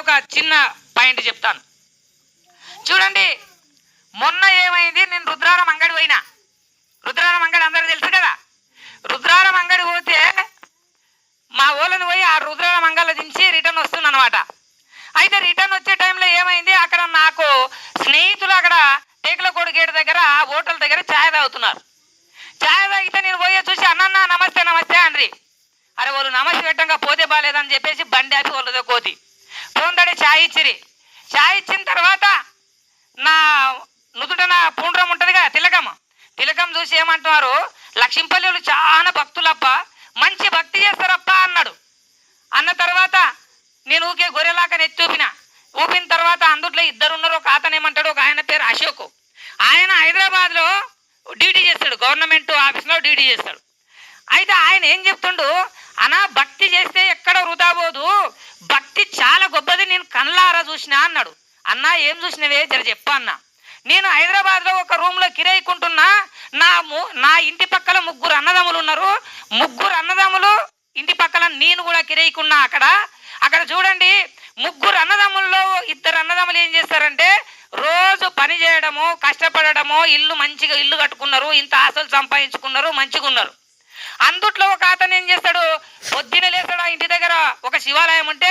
ఒక చిన్న పాయింట్ చెప్తాను. చూడండి మొన్న ఏమైంది? నేను రుద్రారం అంగడి పోయినా. రుద్రారం అంగడి అందరికి తెలుసు కదా? రుద్రారం అంగడి పోతే మా ఊళ్ళని పోయి ఆ రుద్రారం అంగళ్ళ దించి రిటర్న్ వస్తుందన్నమాట. అయితే రిటర్న్ వచ్చే టైంలో ఏమైంది? అక్కడ నాకు స్నేహితులు అక్కడ టేకులకోడు గేట్ దగ్గర హోటల్ దగ్గర ఛాయ్ తాగుతున్నారు. ఛాయ్ తాగితే నేను పోయే చూసి అన్న నమస్తే నమస్తే అండ్రి అరే వాళ్ళు నమస్తే పెట్టంగా పోతే బాగాలేదని చెప్పేసి బండి ఆపి వాళ్ళతో కోతి. సోందడి ఛాయ్ ఇచ్చిరి ఛాయ్ ఇచ్చిన తర్వాత నా నుదుటన పూండ్రం ఉంటుందిగా తిలకం. తిలకం చూసి ఏమంటున్నారు? లక్ష్మీపల్లి చాలా భక్తులప్ప మంచి భక్తి చేస్తారప్ప అన్నాడు. అన్న తర్వాత నేను ఊకే గొర్రెలాక నెత్తి చూపిన ఊపిన తర్వాత అందుట్లో ఇద్దరు ఉన్నారు ఒక అతను ఏమంటాడు ఒక ఆయన పేరు అశోక్. ఆయన హైదరాబాద్లో డ్యూటీ చేస్తాడు గవర్నమెంట్ ఆఫీస్లో డ్యూటీ చేస్తాడు. అయితే ఆయన ఏం చెప్తుండు? అనా భక్తి చేస్తే ఎక్కడ వృధా పోదు. భక్తి చాలా గొప్పది నేను కళ్ళారా చూసినా అన్నాడు. అన్నా ఏం చూసినవే? జర చెప్పు అన్న. నేను హైదరాబాద్లో ఒక రూమ్లో కిరాయికుంటున్నా. నా ము నా ఇంటి పక్కల ముగ్గురు అన్నదమ్ములు ఉన్నారు ముగ్గురు అన్నదమ్ములు ఇంటి పక్కల నేను కూడా కిరాయికున్నా అక్కడ. అక్కడ చూడండి ముగ్గురు అన్నదమ్ముల్లో ఇద్దరు అన్నదమ్ములు ఏం చేస్తారంటే రోజు పని చేయడము కష్టపడడము ఇల్లు మంచిగా ఇల్లు కట్టుకున్నారు ఇంత ఆశలు సంపాదించుకున్నారు మంచిగా ఉన్నారు అందుట్లో ఒక అతను ఏం చేస్తాడు పొద్దున లేస్తాడు ఆ ఇంటి దగ్గర? ఒక శివాలయం ఉంటే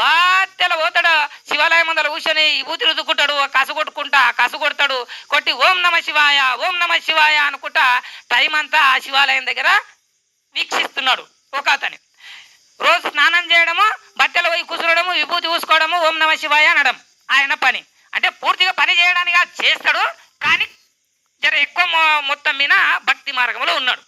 బాధ్యల పోతాడు? శివాలయం అందర కూర్చొని ఊతి రుద్దుకుంటాడు కసు కొట్టుకుంటా కసు కొడతాడు. కొట్టి ఓం నమ శివాయ ఓం నమ శివాయ అనుకుంటా టైం అంతా ఆ శివాలయం దగ్గర వీక్షిస్తున్నాడు ఒక అతని. రోజు స్నానం చేయడము బట్టలు పోయి కూర్చోడము విభూతి పూసుకోవడము ఓం నమ శివాయ అనడం ఆయన పని. అంటే పూర్తిగా పని చేయడానికి చేస్తాడు కానీ జర ఎక్కువ మొత్తం మీద భక్తి మార్గంలో ఉన్నాడు.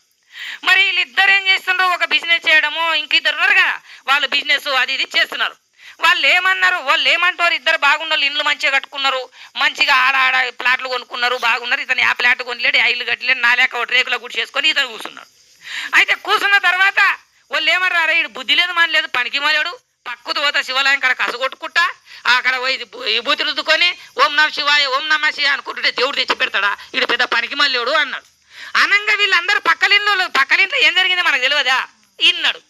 మరి వీళ్ళిద్దరు ఏం చేస్తున్నారు ఒక బిజినెస్ చేయడము ఇంక ఇద్దరు ఉన్నారు కదా వాళ్ళు బిజినెస్ అది ఇది చేస్తున్నారు. వాళ్ళు ఏమన్నారు? వాళ్ళు ఏమంటారు? ఇద్దరు బాగున్నారు ఇల్లు మంచిగా కట్టుకున్నారు మంచిగా ఆడ ఆడ ప్లాట్లు కొనుక్కున్నారు బాగున్నారు. ఇతను ఆ ప్లాట్ కొనలేడు ఆ ఇల్లు కట్టలేడు నా లేక ఒకటి రేకుల గుడి చేసుకొని ఇతను కూర్చున్నాడు. అయితే కూర్చున్న తర్వాత వాళ్ళు ఏమన్నారు? ఇడు బుద్ధి లేదు మన లేదు పనికి మాలేడు. పక్కకు పోతా శివాలయం కాడ కసగొట్టుకుంటా అక్కడ పోయి బూతి రుద్దుకొని ఓం నమ శివాయ ఓం నమ శివాయ అనుకుంటుంటే దేవుడు తెచ్చి పెడతాడా ఇది పెద్ద పనికి మళ్ళీ అన్నాడు. అనంగా వీళ్ళందరూ పక్కలింట్లో పక్కలింట్లో ఏం జరిగిందో మనకు తెలియదా? ఇన్నాడు.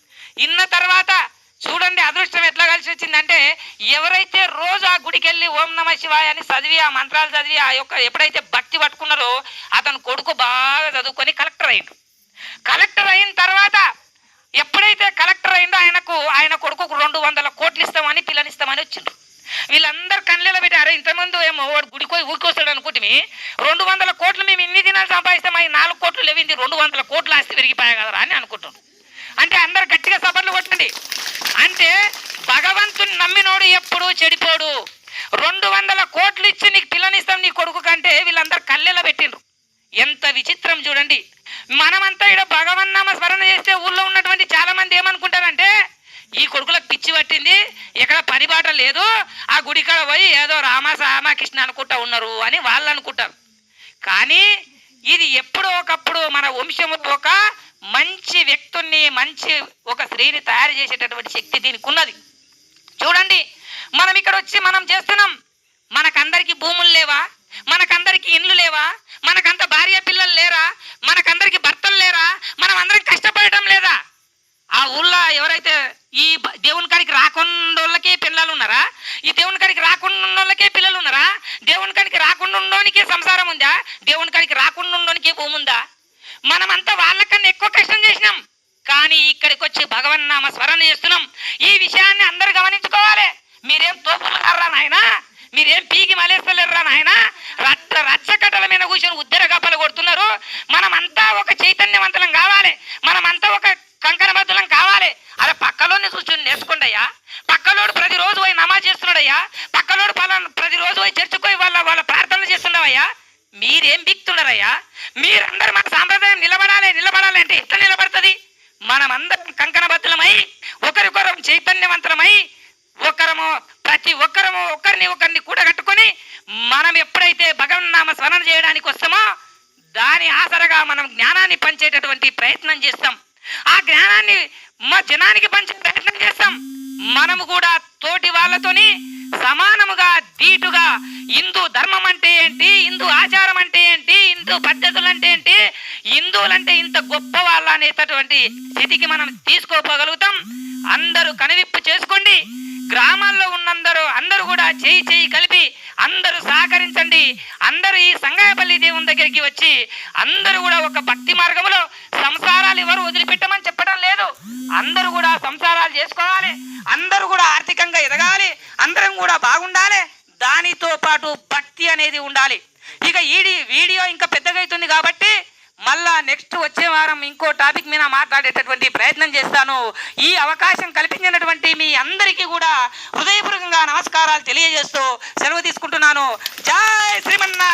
ఇన్న తర్వాత చూడండి అదృష్టం ఎట్లా కలిసి వచ్చిందంటే ఎవరైతే రోజు ఆ గుడికి వెళ్ళి ఓం నమ శివాయ అని చదివి ఆ మంత్రాలు చదివి ఆ యొక్క ఎప్పుడైతే భక్తి పట్టుకున్నారో అతను కొడుకు బాగా చదువుకొని కలెక్టర్ అయిండు. కలెక్టర్ అయిన తర్వాత ఎప్పుడైతే కలెక్టర్ అయిందో ఆయనకు ఆయన కొడుకుకు రెండు వందల కోట్లు ఇస్తామని పిల్లనిస్తామని వచ్చిండ్రు వీళ్ళందరూ కళ్ళలో పెట్టారు. ఇంతమంది ఏమో వాడు గుడికి పోయి ఊరికొస్తాడు అనుకుంటే రెండు వందల కోట్లు మేము ఇన్ని దినాలు సంపాదిస్తాం ఈ నాలుగు కోట్లు లేవింది రెండు వందల కోట్లు ఆస్తి పెరిగిపోయా కదరా అని అనుకుంటాం. అంటే అందరు గట్టిగా సభలు కొట్టండి. అంటే భగవంతుని నమ్మినోడు ఎప్పుడు చెడిపోడు. రెండు వందల కోట్లు ఇచ్చి నీకు పిల్లనిస్తాం నీ కొడుకు కంటే వీళ్ళందరూ కళ్ళెలా పెట్టిండ్రు. ఎంత విచిత్రం చూడండి. మనమంతా ఇక్కడ భగవన్నామ స్మరణ చేస్తే ఊళ్ళో ఉన్నటువంటి చాలా మంది ఏమనుకుంటారంటే ఈ కొడుకులకు పిచ్చి పట్టింది ఇక్కడ పరిబాట లేదు ఆ గుడి కాడ పోయి ఏదో రామ రామకృష్ణ అనుకుంటా ఉన్నారు అని వాళ్ళు అనుకుంటారు. కానీ ఇది ఎప్పుడో ఒకప్పుడు మన వంశముతో ఒక మంచి వ్యక్తుల్ని మంచి ఒక స్త్రీని తయారు చేసేటటువంటి శక్తి దీనికి ఉన్నది. చూడండి మనం ఇక్కడ వచ్చి మనం చేస్తున్నాం. మనకందరికీ భూములు లేవా? మనకందరికి ఇండ్లు లేవా? మనకంత భార్య పిల్లలు లేరా? మనకందరికి భర్తలు లేరా? మనం అందరం కష్టపడటం లేదా? ఆ ఊళ్ళో ఎవరైతే ఈ దేవుని కాడికి రాకుండా వాళ్ళకే పిల్లలు ఉన్నారా? ఈ దేవుని కాడికి రాకుండా వాళ్ళకే పిల్లలు ఉన్నారా? దేవుని కాడికి రాకుండా ఉండోనికే సంసారం ఉందా? దేవుని కాడికి రాకుండా ఉండోనికే భూమి ఉందా మనమంతా వాళ్ళకన్నా ఎక్కువ కష్టం చేసినాం. కానీ ఇక్కడికి వచ్చి భగవన్ నామ స్మరణ చేస్తున్నాం. ఈ విషయాన్ని అందరు గమనించుకోవాలి. మీరేం తోపులారా నాయన? మీరేం పీకి మలేస్తలేరురా నాయన? రచ్చ రచ్చకట్టల మీద కూర్చొని ఉద్దర గప్పలు కొడుతున్నారు. మనమంతా ఒక చైతన్యవంతులం కావాలి. మనమంతా ఒక కంకణబద్ధులం కావాలి. అరే పక్కలోనే చూసుకుని నేర్చుకోండియ్యా పక్కలోడు ప్రతిరోజు పోయి నమాజ్ చేస్తున్నాడయ్యా పక్కలోడు పలానా ప్రతిరోజు పోయి చర్చకు పోయి వాళ్ళ వాళ్ళ ప్రార్థనలు చేస్తున్నావయ్యా. మీరేం బిక్తున్నారయ్యా మీరందరూ మన సాంప్రదాయం నిలబడాలి నిలబడాలి అంటే ఎట్లా నిలబడుతుంది? మనమందరం కంకణబద్ధులమై ఒకరికొకరం చైతన్యవంతరమై ఒకరము ప్రతి ఒక్కరము ఒకరిని ఒకరిని కూడగట్టుకొని మనం ఎప్పుడైతే భగవన్నామ స్మరణ చేయడానికి వస్తామో దాని ఆసరగా మనం జ్ఞానాన్ని పంచేటటువంటి ప్రయత్నం చేస్తాం. ఆ జ్ఞానాన్ని మా జనానికి పంచే ప్రయత్నం చేస్తాం. మనము కూడా తోటి వాళ్ళతోని సమానముగా ధీటుగా హిందూ ధర్మం అంటే ఏంటి హిందూ ఆచారం అంటే ఏంటి హిందూ పద్ధతులు అంటే ఏంటి? హిందువులంటే ఇంత గొప్ప వాళ్ళ అనేటటువంటి స్థితికి మనం తీసుకోపోగలుగుతాం. అందరూ కనువిప్పు చేసుకోండి. గ్రామాల్లో ఉన్నందరూ అందరూ కూడా చేయి చేయి కలిపి అందరూ సహకరించండి. అందరూ ఈ సంగాయపల్లి దేవుని దగ్గరికి వచ్చి అందరూ కూడా ఒక భక్తి మార్గంలో సంసారాలు ఎవరు వదిలిపెట్టమని చెప్పడం లేదు. అందరూ కూడా సంసారాలు చేసుకోవాలి. అందరూ కూడా ఆర్థికంగా ఎదగాలి. అందరం కూడా బాగుండాలి. దానితో పాటు భక్తి అనేది ఉండాలి. ఇక ఈడి వీడియో ఇంకా పెద్దగా అవుతుంది కాబట్టి మళ్ళా నెక్స్ట్ వచ్చే వారం ఇంకో టాపిక్ మీద మాట్లాడేటటువంటి ప్రయత్నం చేస్తాను. ఈ అవకాశం కల్పించినటువంటి మీ అందరికీ కూడా హృదయపూర్వకంగా నమస్కారాలు తెలియజేస్తూ సెలవు తీసుకుంటున్నాను. జై శ్రీమన్నారాయణ!